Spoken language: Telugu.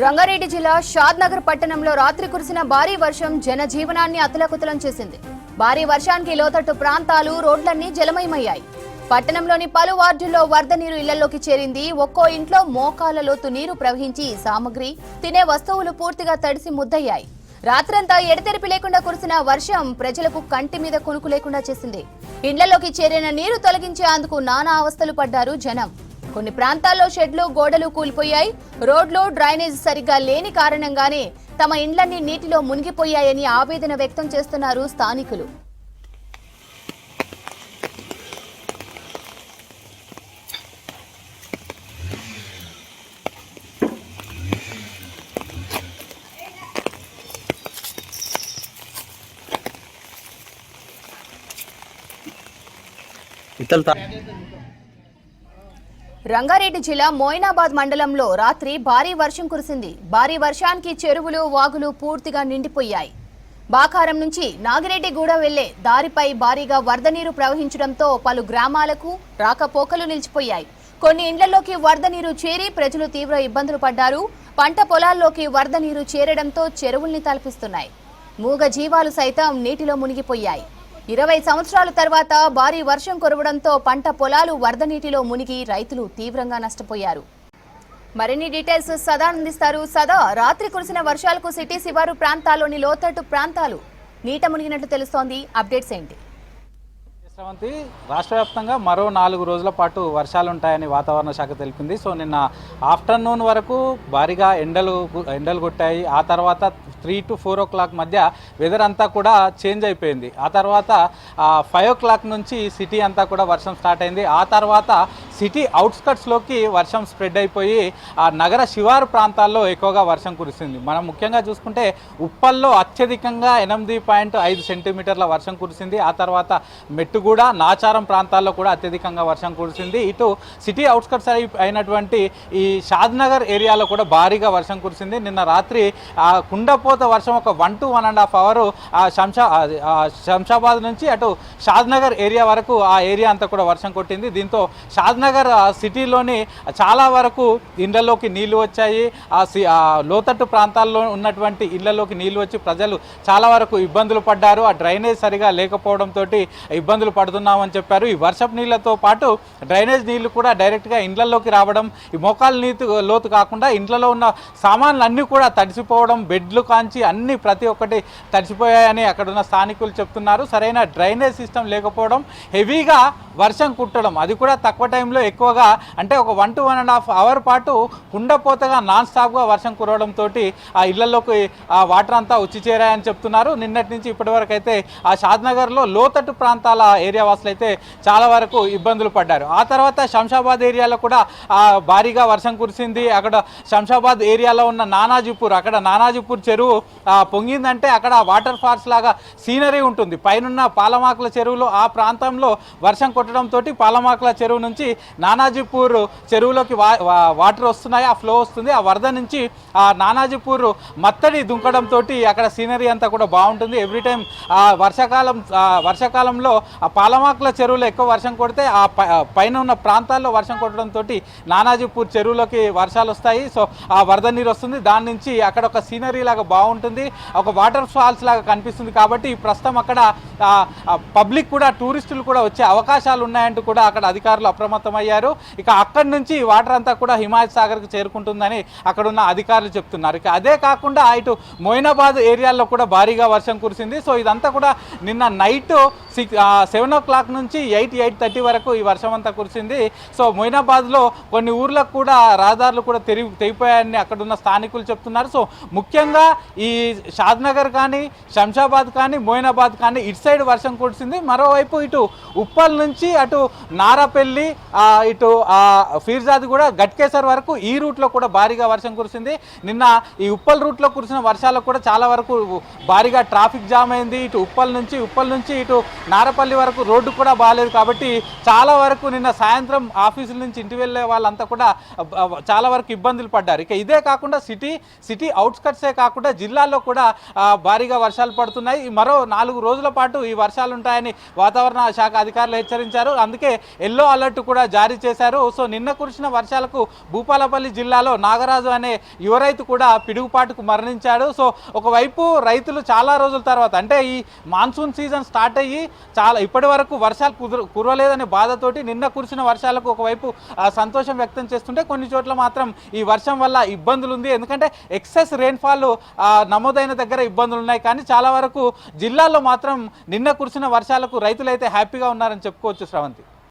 రంగారెడ్డి జిల్లా షాద్నగర్ పట్టణంలో రాత్రి కురిసిన భారీ వర్షం జనజీవనాన్ని అతలకుతలం చేసింది. భారీ వర్షానికి లోతట్టు ప్రాంతాలు రోడ్లన్నీ జలమయమయ్యాయి. పట్టణంలోని పలు వార్డుల్లో వరద నీరు ఇళ్ళలోకి చేరింది. ఒక్కో ఇంట్లో మోకాల లోతు నీరు ప్రవహించి సామగ్రి తినే వస్తువులు పూర్తిగా తడిసి ముద్దయ్యాయి. రాత్రంతా ఎడతెరిపి లేకుండా కురిసిన వర్షం ప్రజలకు కంటి మీద కొనుకు లేకుండా చేసింది. ఇండ్లలోకి చేరిన నీరు తొలగించేందుకు నానా అవస్థలు పడ్డారు జనం. కొన్ని ప్రాంతాల్లో షెడ్లు గోడలు కూలిపోయాయి. రోడ్లు డ్రైనేజ్ సరిగ్గా లేని కారణంగానే తమ ఇండ్లన్నీ నీటిలో మునిగిపోయాయని ఆవేదన వ్యక్తం చేస్తున్నారు స్థానికులు. ఇతలు తా రంగారెడ్డి జిల్లా మోయినాబాద్ మండలంలో రాత్రి భారీ వర్షం కురిసింది. భారీ వర్షానికి చెరువులు వాగులు పూర్తిగా నిండిపోయాయి. బాకారం నుంచి నాగిరెడ్డిగూడ వెళ్ళే దారిపై భారీగా వరద నీరు ప్రవహించడంతో పలు గ్రామాలకు రాకపోకలు నిలిచిపోయాయి. కొన్ని ఇండ్లలోకి వరద నీరు చేరి ప్రజలు తీవ్ర ఇబ్బందులు పడ్డారు. పంట పొలాల్లోకి వరద నీరు చేరడంతో చెరువుల్ని తలపిస్తున్నాయి. మూగ జీవాలు సైతం నీటిలో మునిగిపోయాయి. ఇరవై సంవత్సరాల తర్వాత భారీ వర్షం కురవడంతో పంట పొలాలు వరద నీటిలో మునిగి రైతులు తీవ్రంగా నష్టపోయారు. మరిన్ని డీటెయిల్స్ సదా అందిస్తారు. సదా రాత్రి కురిసిన వర్షాలకు సిటీ శివారు ప్రాంతాల్లోని లోతట్టు ప్రాంతాలు నీట మునిగినట్లు తెలుస్తోంది. అప్డేట్స్ ఏంటి? శ్రవంతి రాష్ట్ర వ్యాప్తంగా మరో నాలుగు రోజుల పాటు వర్షాలు ఉంటాయని వాతావరణ శాఖ తెలిపింది. సో నిన్న ఆఫ్టర్నూన్ వరకు భారీగా ఎండలు ఎండలు కొట్టాయి. ఆ తర్వాత three to four o'clock మధ్య వెదర్ అంతా కూడా చేంజ్ అయిపోయింది. ఆ తర్వాత ఫైవ్ ఓ క్లాక్ నుంచి సిటీ అంతా కూడా వర్షం స్టార్ట్ అయింది. ఆ తర్వాత సిటీ అవుట్స్కట్స్లోకి వర్షం స్ప్రెడ్ అయిపోయి ఆ నగర శివారు ప్రాంతాల్లో ఎక్కువగా వర్షం కురిసింది. మనం ముఖ్యంగా చూసుకుంటే ఉప్పల్లో అత్యధికంగా ఎనిమిది పాయింట్ ఐదు సెంటీమీటర్ల వర్షం కురిసింది. ఆ తర్వాత మెట్టుగూడ నాచారం ప్రాంతాల్లో కూడా అత్యధికంగా వర్షం కురిసింది. ఇటు సిటీ అవుట్స్కట్స్ అయి అయినటువంటి ఈ షాద్నగర్ ఏరియాలో కూడా భారీగా వర్షం కురిసింది. నిన్న రాత్రి ఆ కుండపోత వర్షం ఒక one to one and half hour ఆ శంషా శంషాబాద్ నుంచి అటు షాద్నగర్ ఏరియా వరకు ఆ ఏరియా అంతా కూడా వర్షం కొట్టింది. దీంతో షాద్నగర్ ఆ సిటీలోని చాలా వరకు ఇళ్ళలోకి నీళ్ళు వచ్చాయి. ఆ సి- లోతట్టు ప్రాంతాల్లో ఉన్నటువంటి ఇళ్ళలోకి నీళ్ళు వచ్చి ప్రజలు చాలా వరకు ఇబ్బందులు పడ్డారు. ఆ డ్రైనేజ్ సరిగా లేకపోవడంతో ఇబ్బందులు పడుతున్నామని చెప్పారు. ఈ వర్షపు నీళ్ళతో పాటు డ్రైనేజ్ నీళ్ళు కూడా డైరెక్ట్గా ఇండ్లలోకి రావడం ఈ మోకాలు నీతు లోతు కాకుండా ఇండ్లలో ఉన్న సామాన్లు అన్నీ కూడా తడిసిపోవడం బెడ్లు కాంచి అన్ని ప్రతి ఒక్కటి తడిసిపోయాయని అక్కడ ఉన్న స్థానికులు చెప్తున్నారు. సరైన డ్రైనేజ్ సిస్టమ్ లేకపోవడం హెవీగా వర్షం కుట్టడం అది కూడా తక్కువ టైంలో ఎక్కువగా అంటే ఒక one to one and half hour పాటు కుండపోతగా నాన్ స్టాప్గా వర్షం కురవడంతో ఆ ఇళ్ళలోకి ఆ వాటర్ అంతా వచ్చి చేరాయని చెప్తున్నారు. నిన్నటి నుంచి ఇప్పటివరకు అయితే ఆ షాద్నగర్లో లోతట్టు ప్రాంతాల ఏరియా వాసులు అయితే చాలా వరకు ఇబ్బందులు పడ్డారు. ఆ తర్వాత శంషాబాద్ ఏరియాలో కూడా ఆ, భారీగా వర్షం కురిసింది. అక్కడ శంషాబాద్ ఏరియాలో ఉన్న నానాజీపూర్ అక్కడ నానాజీపూర్ చెరువు పొంగిందంటే అక్కడ వాటర్ ఫాల్స్ లాగా సీనరీ ఉంటుంది. పైనున్న పాలమాకుల చెరువులో ఆ ప్రాంతంలో వర్షం కొట్టడంతో పాలమాకుల చెరువు నుంచి నానాజీపూర్ చెరువులోకి వా వాటర్ వస్తున్నాయి ఆ ఫ్లో వస్తుంది ఆ వరద నుంచి ఆ నానాజీపూర్ మత్తడి దుంకడంతో అక్కడ సీనరీ అంతా కూడా బాగుంటుంది. ఎవ్రీ టైం ఆ వర్షాకాలం వర్షాకాలంలో ఆ పాలమాకుల చెరువులో ఎక్కువ వర్షం కొడితే ఆ పైన ఉన్న ప్రాంతాల్లో వర్షం కొట్టడంతో నానాజీపూర్ చెరువులోకి వర్షాలు వస్తాయి. సో ఆ వరద నీరు వస్తుంది. దాని నుంచి అక్కడ ఒక సీనరీ లాగా బాగుంటుంది. ఒక వాటర్ ఫాల్స్ లాగా కనిపిస్తుంది కాబట్టి ప్రస్తుతం అక్కడ పబ్లిక్ కూడా టూరిస్టులు కూడా వచ్చే అవకాశాలు ఉన్నాయంటూ కూడా అక్కడ అధికారులు అప్రమత్తం అప్రమత్తమయ్యారు ఇక అక్కడి నుంచి వాటర్ అంతా కూడా హిమాయత్ సాగర్కి చేరుకుంటుందని అక్కడున్న అధికారులు చెప్తున్నారు. ఇక అదే కాకుండా ఇటు మోయినాబాద్ ఏరియాలో కూడా భారీగా వర్షం కురిసింది. సో ఇదంతా కూడా నిన్న night six seven o'clock నుంచి ఎయిట్ ఎయిట్ థర్టీ వరకు ఈ వర్షం అంతా కురిసింది. సో మొయినాబాద్లో కొన్ని ఊర్లకు కూడా రహదారులు కూడా తెరి తెగిపోయాయని అక్కడున్న స్థానికులు చెప్తున్నారు. సో ముఖ్యంగా ఈ షాద్నగర్ కానీ శంషాబాద్ కానీ మోయినాబాద్ కానీ ఇటు సైడ్ వర్షం కురిసింది. మరోవైపు ఇటు ఉప్పల్ నుంచి అటు నారాపల్లి ఇటు ఫీర్జాద్ కూడా గట్కేసర్ వరకు ఈ రూట్లో కూడా భారీగా వర్షం కురిసింది. నిన్న ఈ ఉప్పల్ రూట్లో కురిసిన వర్షాలకు కూడా చాలా వరకు భారీగా ట్రాఫిక్ జామ్ అయింది. ఇటు ఉప్పల్ నుంచి ఉప్పల్ నుంచి ఇటు నారపల్లి వరకు రోడ్డు కూడా బాగాలేదు కాబట్టి చాలా వరకు నిన్న సాయంత్రం ఆఫీసుల నుంచి ఇంటి వెళ్ళే వాళ్ళంతా కూడా చాలా వరకు ఇబ్బందులు పడ్డారు. ఇక ఇదే కాకుండా సిటీ సిటీ అవుట్స్కట్సే కాకుండా జిల్లాల్లో కూడా భారీగా వర్షాలు పడుతున్నాయి. మరో నాలుగు రోజుల పాటు ఈ వర్షాలు ఉంటాయని వాతావరణ శాఖ అధికారులు హెచ్చరించారు. అందుకే ఎల్లో అలర్ట్ కూడా జారీ చేశారు. సో నిన్న కురిసిన వర్షాలకు భూపాలపల్లి జిల్లాలో నాగరాజు అనే యువ రైతు కూడా పిడుగుపాటుకు మరణించాడు. సో ఒకవైపు రైతులు చాలా రోజుల తర్వాత అంటే ఈ మాన్సూన్ సీజన్ స్టార్ట్ అయ్యి చాలా ఇప్పటి వరకు వర్షాలు కుదర కురవలేదనే బాధతోటి నిన్న కురిసిన వర్షాలకు ఒకవైపు సంతోషం వ్యక్తం చేస్తుంటే కొన్ని చోట్ల మాత్రం ఈ వర్షం వల్ల ఇబ్బందులు ఉంది ఎందుకంటే ఎక్సెస్ రెయిన్ఫాల్ నమోదైన దగ్గర ఇబ్బందులు ఉన్నాయి కానీ చాలా వరకు జిల్లాల్లో మాత్రం నిన్న కురిసిన వర్షాలకు రైతులైతే హ్యాపీగా ఉన్నారని చెప్పుకోవచ్చు శ్రవంతి.